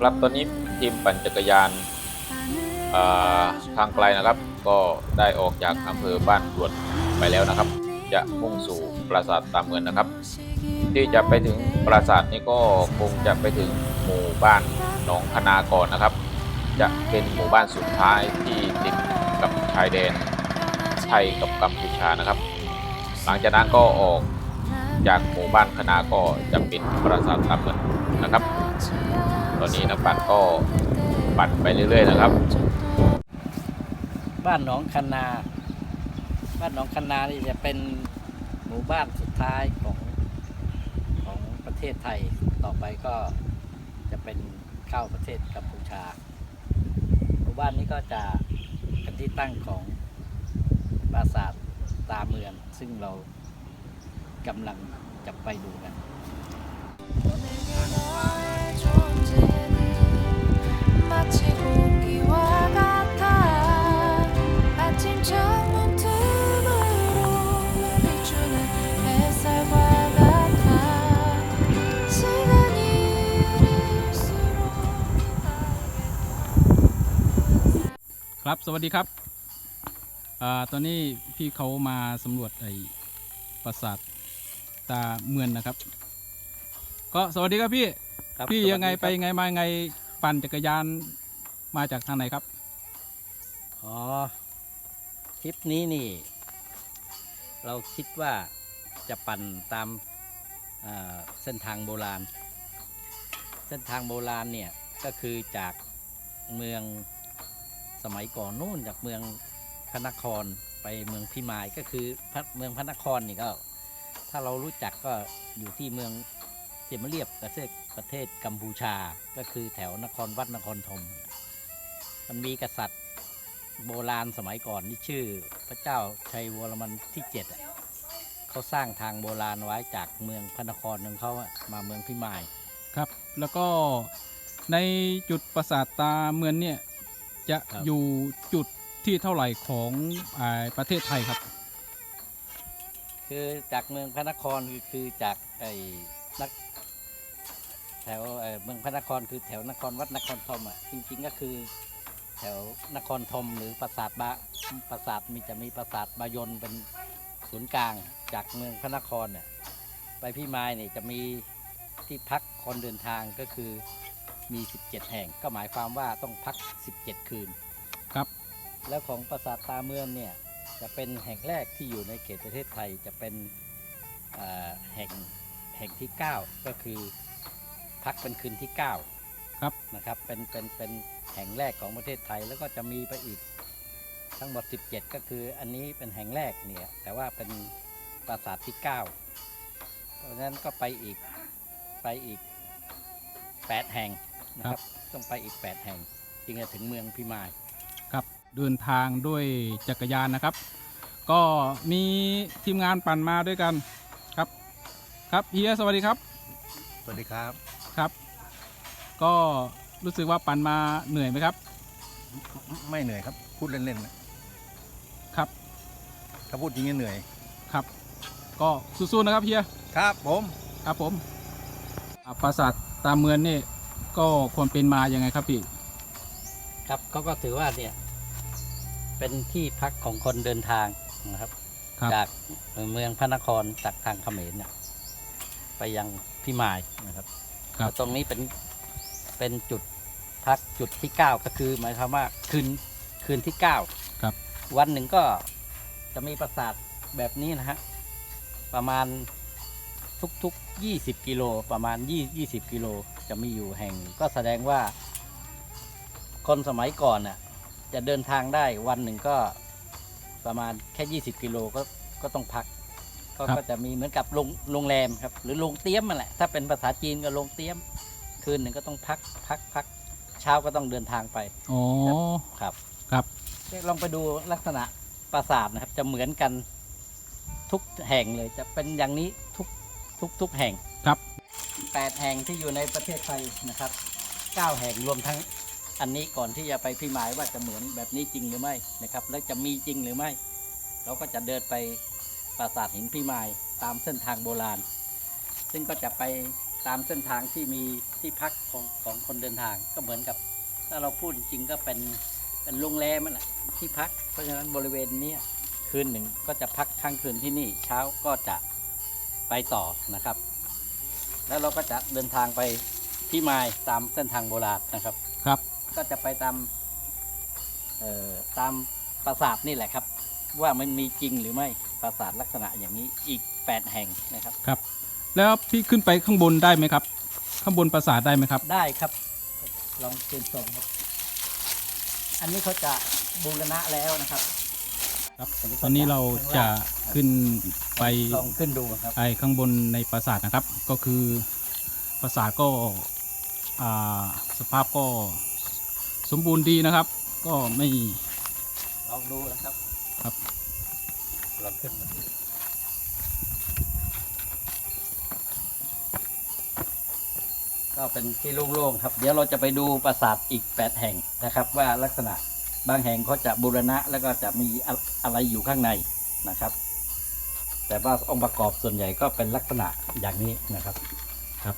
ครับตอนนี้ทีมปั่นจักรยานาทางไกลนะครับ ก็ได้ออกจากอำเภอบ้านกรวดไปแล้วนะครับ จะมุ่งสู่ปราสาทตามเงินนะครับ ที่จะไปถึงปราสาทนี้ก็คงจะไปถึงหมู่บ้านหนองคณาก่อนนะครับ จะเป็นหมู่บ้านสุดท้ายที่ติดกับชายแดนไทยกับกัมพูชานะครับ หลังจากนั้นก็ออก จากหมู่บ้านคณาก็จะเป็นปราสาทตามเงินนะครับ ตอนนี้นักปั่นก็ปั่นไปเรื่อย ๆ นะครับ บ้านหนองคันาบ้านหนองคันานี่จะเป็นหมู่บ้านสุดท้ายของของประเทศไทยต่อไปก็จะเป็นเข้าประเทศกัมพูชา หมู่บ้านนี้ก็จะเป็นที่ตั้งของปราสาทตาเมืองซึ่งเรา กำลังจะไปดูกันครับสวัสดีครับอตอนนี้พี่เขามาสำรวจไอ้ปราสาท ตาเมือนนะครับ ก็สวัสดีครับพี่ ครับพี่สวัสดียังไงครับไปยังไงมายังไงปั่นจักรยานมาจากทางไหนครับ อ๋อทริปนี้นี่ เราคิดว่าจะปั่นตามอ่าเส้นทางโบราณ เส้นทางโบราณเนี่ยก็คือจากเมืองสมัยก่อนนู่นจากเมืองพระนครไปเมืองพิมายก็คือพระเมืองพระนครนี่ก็ ถ้าเรารู้จักก็อยู่ที่เมืองเจมเรียบประเทศประเทศกัมพูชา ก็คือแถวนครวัดนครธมมันมีกษัตริย์โบราณสมัยก่อนที่ชื่อพระเจ้าชัยวรมันที่เจ็ดอะเขาสร้างทางโบราณไว้จากเมืองพระนครของเขาอะมาเมืองพิมายครับ แล้วก็ในจุดปราสาทตาเมือนเนี่ยจะครับอยู่จุดที่เท่าไหร่ของอาประเทศไทยครับ คือจากเมืองพระนครคือคือจากไอ้นักแถวเอ่อเมืองพระนครคือแถวนครวัดนครธมอะจริง ๆ ก็คือ แถวนครธมหรือปราสาทบาปราสาทมีจะมีปราสาทบายนเป็นศูนย์กลางจากเมืองพระนครเนี่ยไปพี่มายเนี่ยจะมีที่พักคนเดินทางก็คือมี 17 แห่ง ก็หมายความว่าต้องพัก 17 คืน ครับ แล้วของปราสาทตาเมืองเนี่ย จะเป็นแห่งแรกที่อยู่ในเขตประเทศไทยจะเป็นเอ่อแห่งแห่งที่ 9 ก็คือพักเป็นคืนที่ 9 ครับนะครับเป็นเป็นเป็นแห่งแรกของประเทศไทยแล้วก็จะมีไปอีกทั้งหมด 17 ก็คืออันนี้เป็นแห่งแรกเนี่ยแต่ว่าเป็นปราสาทที่ 9 เพราะฉะนั้นก็ไปอีกไปอีก 8 แห่งนะครับต้องไปอีก 8 แห่ง จึงจะถึงเมืองพิมายครับ เดินทางด้วยจักรยานนะครับ ก็มีทีมงานปั่นมาด้วยกันครับครับเฮียสวัสดีครับสวัสดีครับครับ ก็รู้สึกว่าปั่นมาเหนื่อยไหมครับ ไม่เหนื่อยครับ พูดเล่นๆนะครับ ถ้าพูดจริงๆเหนื่อยครับ ก็สู้ๆนะครับเฮียครับผมครับผมอ่าปราสาทตามเมืองนี่ก็ความเป็นมายังไงครับพี่ ครับเขาก็ถือว่าเนี่ย เป็นที่พักของคนเดินทางนะครับ ครับ จากเมืองพระนครจากทางเขมรเนี่ยไปยังพิมายนะครับครับ แล้วตรงนี้เป็นเป็นจุดพักจุดที่เก้าก็คือ หมายความว่าคืนคืนที่เก้าครับ วันหนึ่งก็จะมีปราสาทแบบนี้นะฮะประมาณทุกๆ 20 กิโลประมาณ 20 20กิโลจะมีอยู่แห่ง ก็แสดงว่าคนสมัยก่อนน่ะ จะเดินทางได้วันหนึ่งก็ประมาณแค่ 20 กิโลก็ก็ต้องพัก ก็ครับ ก็จะมีเหมือนกับโรงโรงแรมครับ หรือโรงเตี้ยมนั่นแหละถ้าเป็นภาษาจีนก็โรงเตี้ยม คืนหนึ่งก็ต้องพักพักพักเช้าก็ต้องเดินทางไปอ๋อ ครับครับลองไปดูลักษณะปราสาทนะครับ จะเหมือนกันทุกแห่งเลย จะเป็นอย่างนี้ทุกทุกทุกแห่งครับ แปดแห่งที่อยู่ในประเทศไทยนะครับเก้าแห่งรวมทั้ง อันนี้ก่อนที่จะไปพิมายว่าจะเหมือนแบบนี้จริงหรือไม่นะครับ แล้วจะมีจริงหรือไม่ เราก็จะเดินไปปราสาทหินพิมายตามเส้นทางโบราณ ซึ่งก็จะไปตามเส้นทางที่มีที่พักของของคนเดินทางก็เหมือนกับ ถ้าเราพูดจริงก็เป็นเป็นโรงแรมนั่นแหละที่พัก เพราะฉะนั้นบริเวณนี้คืนหนึ่งก็จะพักค้างคืนที่นี่เช้าก็จะไปต่อนะครับ แล้วเราก็จะเดินทางไปที่มายตามเส้นทางโบราณนะครับ ก็จะไปตามเอ่อตามปราสาทนี่แหละครับ ว่ามันมีจริงหรือไม่ปราสาทลักษณะอย่างนี้อีก 8 แห่งนะครับครับ แล้วพี่ขึ้นไปข้างบนได้ไหมครับ ข้างบนปราสาทได้ไหมครับ ได้ครับ ลองเชิญชมครับ อันนี้เขาจะบูรณะแล้วนะครับ ครับตอนนี้เราจะขึ้นไปลองขึ้นดูครับไปข้างบนในปราสาทนะครับ ก็คือปราสาทก็อ่าสภาพก็ สมบูรณ์ดีนะครับ ก็ไม่ลองดูนะครับครับลองขึ้นมาดูก็เป็นที่โล่งๆครับ เดี๋ยวเราจะไปดูปราสาทอีก 8 แห่งนะครับ ว่าลักษณะบางแห่งเขาจะบูรณะแล้วก็จะมีอะอะไรอยู่ข้างในนะครับ แต่ว่าองค์ประกอบส่วนใหญ่ก็เป็นลักษณะอย่างนี้นะครับครับ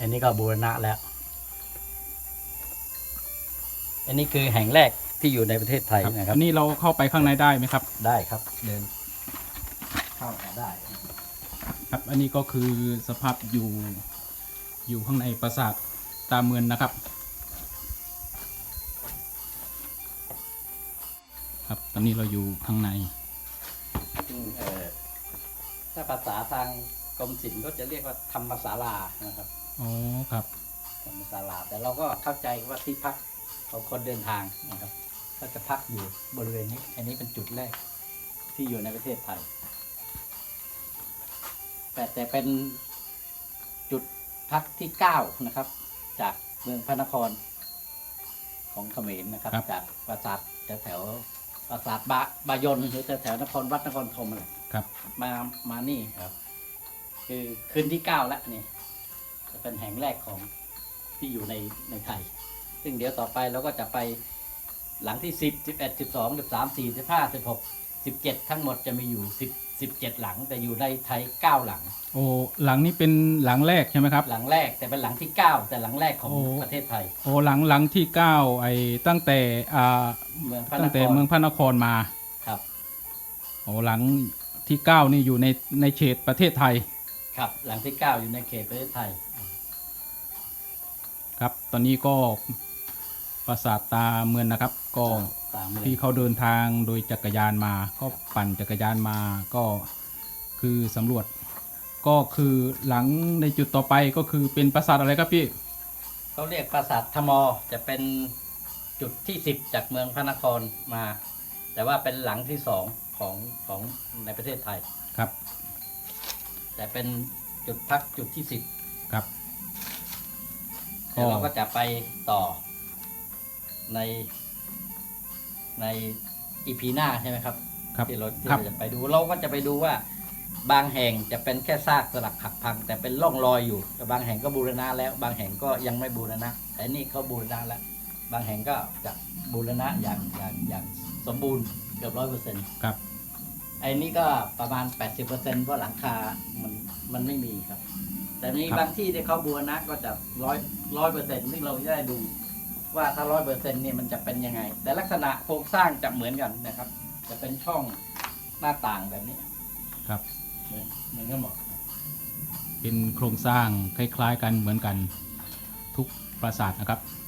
อันนี้ก็บูรณะแล้ว อันนี้คือแห่งแรกที่อยู่ในประเทศไทยครับนะครับ อันนี้เราเข้าไปข้างในได้ไหมครับ ได้ครับ เดินเข้ามาได้ ครับ อันนี้ก็คือสภาพอยู่อยู่ข้างในปราสาทตาเมือนนะครับ ครับตอนนี้เราอยู่ข้างในซึ่งเอ่อถ้าภาษาทางกรมศิลป์ก็จะเรียกว่าธรรมศาลานะครับ อ๋อ ครับธรรมศาลา แต่เราก็เข้าใจว่าที่พัก ของคนเดินทางนะครับ ก็จะพักอยู่บริเวณนี้ อันนี้เป็นจุดแรกที่อยู่ในประเทศไทย แต่แต่เป็นจุดพักที่เก้านะครับ จากเมืองพระนครของเขมรนะครับ ครับ จากปราสาทแถวแถวๆปราสาทบาบายนหรือแถวแถวนครวัดนครธมอะไร ครับ มามานี่ครับ คือคืนที่เก้าแล้วนี่จะเป็นแห่งแรกของที่อยู่ในในไทย ซึ่งเดี๋ยวต่อไปเราก็จะไปหลังที่สิบสิบเอ็ดสิบสองสิบสามสี่สิบห้าสิบหกสิบเจ็ดทั้งหมดจะมีอยู่สิบสิบเจ็ดหลัง แต่อยู่ในไทยเก้าหลัง โอ้หลังนี้เป็นหลังแรกใช่ไหมครับ หลังแรกแต่เป็นหลังที่เก้าแต่หลังแรกของโอ้ ประเทศไทย โอ้หลังหลังที่เก้าไอ้ตั้งแต่อ่าเมืองพระนตั้งคแต่รเมืองพระนครมาครับโอ้หลังที่เก้านี่อยู่ในในเขตประเทศไทยครับ หลังที่เก้าอยู่ในเขตประเทศไทย ครับ ตอนนี้ก็ ปราสาทตาเมือนนะครับ ก็ตามเลยที่เขาเดินทางโดยจักรยานมา ก็ปั่นจักรยานมาก็คือสำรวจ ก็คือหลังในจุดต่อไปก็คือเป็นปราสาทอะไรครับพี่เขาเรียกปราสาทธมอจะเป็นจุดที่สิบจากเมืองพระนครมา แต่ว่าเป็นหลังที่สองของของในประเทศไทย ครับ แต่เป็นจุดพักจุดที่สิบครับ เดี๋ยวเราก็จะไปต่อ ในในอีพีหน้าใช่ไหมครับครับที่เราที่ครับ เราจะไปดูเราก็จะไปดูว่า บางแห่งจะเป็นแค่ซากสลักหักพัง แต่เป็นร่องรอยอยู่แต่บางแห่งก็บูรณะแล้ว บางแห่งก็ยังไม่บูรณะแต่นี่เขาบูรณะแล้ว บางแห่งก็จะบูรณะอย่างอย่างอย่างสมบูรณ์เกือบร้อยเปอร์เซ็นต์ครับ ไอ้นี่ก็ประมาณ 80%เพราะหลังคา มันมันไม่มีครับ แต่มีครับ บางที่ที่เขาบูรณะก็จะร้อยร้อยเปอร์เซ็นต์ซึ่งเราจะได้ดู ว่าถ้าร้อยเปอร์เซ็นต์นี่ยมันจะเป็นยังไง แต่ลักษณะโครงสร้างจะเหมือนกันนะครับ จะเป็นช่องหน้าต่างแบบนี้ครับ เหมือนเหมือนกันหมดเป็นโครงสร้างคล้าย ๆ กันเหมือนกันทุกปราสาทนะครับค